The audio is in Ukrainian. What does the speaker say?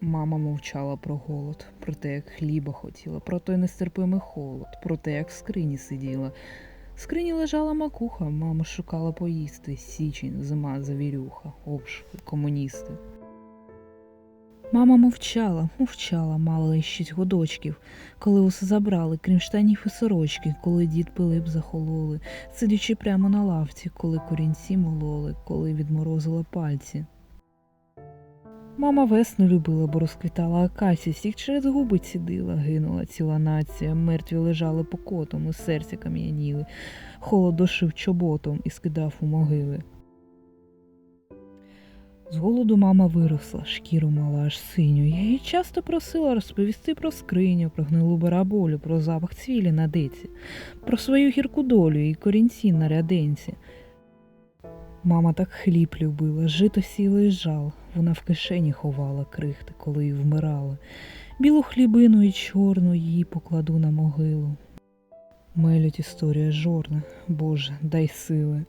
Мама мовчала про голод, про те, як хліба хотіла, про той нестерпимий холод, про те, як в скрині сиділа. В скрині лежала макуха, мама шукала поїсти, січень, зима, завірюха, обшуки, комуністи. Мама мовчала, мовчала, мала шість годочків, коли усе забрали, крім штанів і сорочки, коли дід Пилип захололи, сидячи прямо на лавці, коли корінці мололи, коли відморозила пальці. Мама весну любила, бо розквітала акація, всіх через губи цідила, гинула ціла нація, мертві лежали по котом, і серця кам'яніли, холод дошив чоботом і скидав у могили. З голоду мама виросла, шкіру мала аж синю. Я її часто просила розповісти про скриню, про гнилу бараболю, про запах цвілі на диці, про свою гірку долю і корінці на ряденці. Мама так хліб любила, жито сіло і жал. Вона в кишені ховала крихти, коли й вмирала. Білу хлібину і чорну її покладу на могилу. Мелють історія жорна, Боже, дай сили.